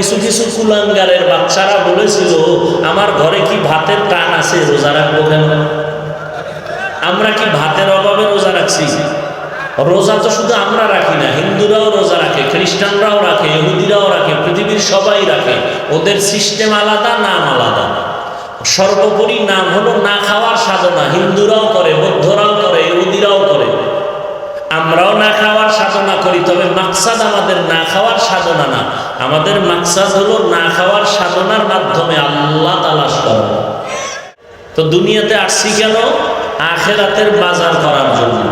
কিছু কিছু কুলাঙ্গারের বাচ্চারা বলেছিল, আমার ঘরে কি ভাতের টান আছে, রোজা রাখব কেন? আমরা কি ভাতের অভাবে রোজা রাখছি? রোজা তো শুধু আমরা রাখি না, হিন্দুরাও রোজা রাখে, খ্রিস্টানরাও রাখে, ইহুদিরাও রাখে, পৃথিবীর সবাই রাখে। ওদের সিস্টেম আলাদা, নাম আলাদা। সর্বোপরি নাম হলো না খাওয়ার সাধনা, হিন্দুরাও করে, বৌদ্ধরাও করে, ইহুদিরাও করে। আমরাও না খাওয়ার সাধনা করি, তবে মাকসাদ আমাদের না খাওয়ার সাধনা না। আমাদের মাকসাদ হলো না খাওয়ার সাধনার মাধ্যমে আল্লাহ তালাশ করা তো দুনিয়াতে আসছি কেন? আখেরাতের বাজার করার জন্য।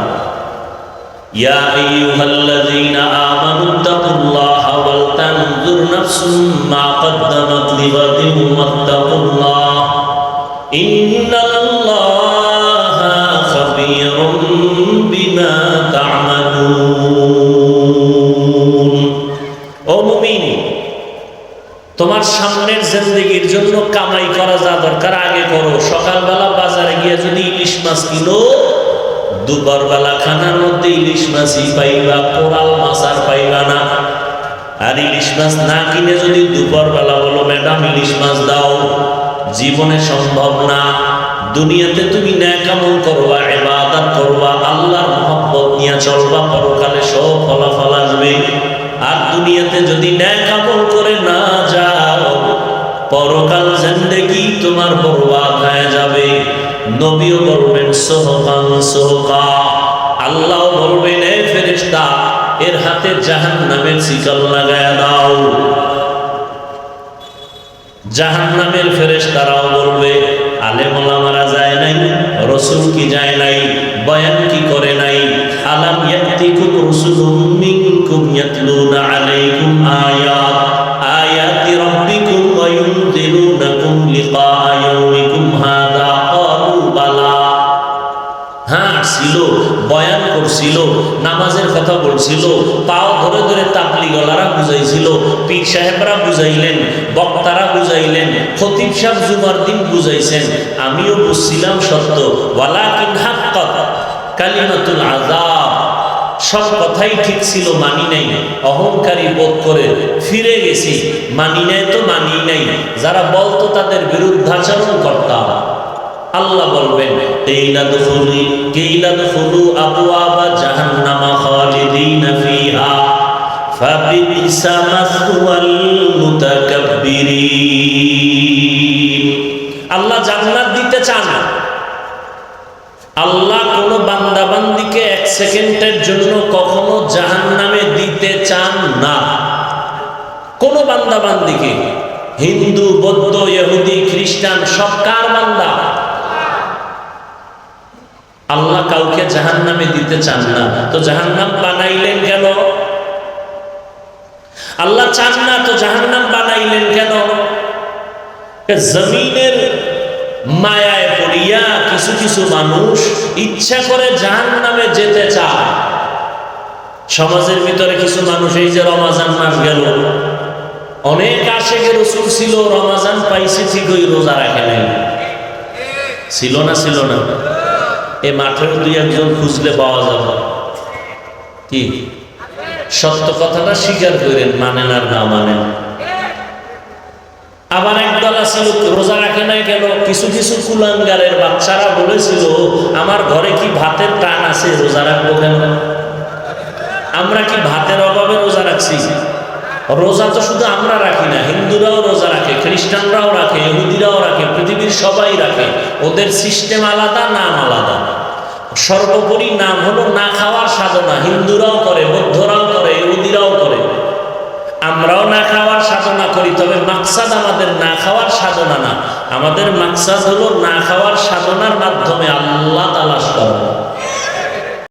ইয়া আইয়ুহাল্লাযীনা ও তোমার সামনের জিন্দগির জন্য কামাই করা যা দরকার, আগে করো। সকালবেলা বাজারে গিয়ে যদি ইলিশ মাছ কিনো দুপুর বেলা খানার মধ্যে ইলিশ মাছই পাইবা, কোরাল মাছ আর পাইবা না। আর ইলিশ মাছ না কিনে যদি দুপুর বেলা, ম্যাডাম, ইলিশ মাছ দাও। জীবনে সম্ভব না। দুনিয়াতে তুমি ন্যাকামল করবা এবাদাত যদি ন্যাকামল করে না যাও, পরকাল জিন্দেগি তোমার বরবাদ হয়ে যাবে? নবীও বলবেন সোহকান সোহকা। আল্লাহ বলবেন, এ ফেরেশতা, এর হাতে জাহান নামের শিকল লাগায় দাও। জাহান নামের ফেরেশতারাও বলবে আলেম ওলামারা যায় নাই, রসুল কি যায় নাই, বয়ান কি করে নাই? আলাম ইয়াতিকুম রসুলুম মিনকুম ইয়াতলুনা আলাইকুম আয়াত আয়াতি রাব্বিকুম ওয়া ইউনযিরুনাকুম লিকা ইয়াউমিকুম হাদা ক্বালু বালা হ্যাঁ বয়ান করছিল, নামাজের কথা বলছিল পাও ধরে ধরে তাপলি গলারা বুঝাইছিল, পীর সাহেবরা বুঝাইলেন, বক্তারা বুঝাইলেন, খতিব জুমার দিন বুঝাইছেন, আমিও বুঝছিলাম সত্য। ওয়ালাকিন হাক্কাত, কালিমাতুল আযাব। সব কথাই ঠিক ছিল, মানি নাই। অহংকারী বোধ করে ফিরে গেছি। মানি নাই তো মানি নাই। যারা বলতো তাদের বিরুদ্ধাচরণ করতাম। আল্লাহ বলবেন, কেইলা দুখুলি, কেইলা দুখুলু আবওয়াবা জাহান্নামা খালিদিনা ফিহা। ফাবিইসা মাসওয়াল মুতাকাব্বিরিন। আল্লাহ জান্নাত দিতে চান। আল্লাহ সেকেন্ডের জন্য কখনো জাহান্নামে দিতে চান না। কোন বান্দাবান্দিকে, হিন্দু, বৌদ্ধ, ইহুদি, খ্রিস্টান, সব কার বান্দা? আল্লাহ কাউকে জাহান নামে দিতে চান না। তো জাহান নাম বানাইলেন কেন? আল্লাহ চান না তো জাহান নাম বানাইলেন কেন? জমিনের মায়ায় পড়িয়া কিছু কিছু মানুষ ইচ্ছা করে জাহান নামে যেতে চায়। সমাজের ভিতরে কিছু মানুষ, এই যে রমাজান মাস গেল, অনেক আশেখের রসুল ছিল, রমাজান পাইছে ঠিকই, রোজা রাখে নাই। ছিল না ছিল না। এ মাঠের দুই একজন খুঁজলে পাওয়া যাবে। কি? সত্য কথাটা স্বীকার করেন, মানেন আর না মানেন। আবার একদল আছিল রোজা রাখে নাই কেন? কিছু কিছু কুলাঙ্গারের বাচ্চারা বলেছিল, আমার ঘরে কি ভাতের টান আছে রোজা রাখব কেন? আমরা কি ভাতের অভাবে রোজা রাখছি? রোজা তো শুধু আমরা রাখি না, হিন্দুরাও রোজা রাখে, খ্রিস্টানরাও রাখে, ইহুদিরাও রাখে, পৃথিবীর সবাই রাখে। ওদের সিস্টেম আলাদা, নাম আলাদা। সর্বোপরি নাম হলো না খাওয়ার সাধনা, হিন্দুরাও করে, বৌদ্ধরাও করে, ইহুদিরাও করে। আমরাও না খাওয়ার সাধনা করি, তবে মাকসাদ আমাদের না খাওয়ার সাধনা না। আমাদের মাকসাদ হলো না খাওয়ার সাধনার মাধ্যমে আল্লাহ তালাশ করা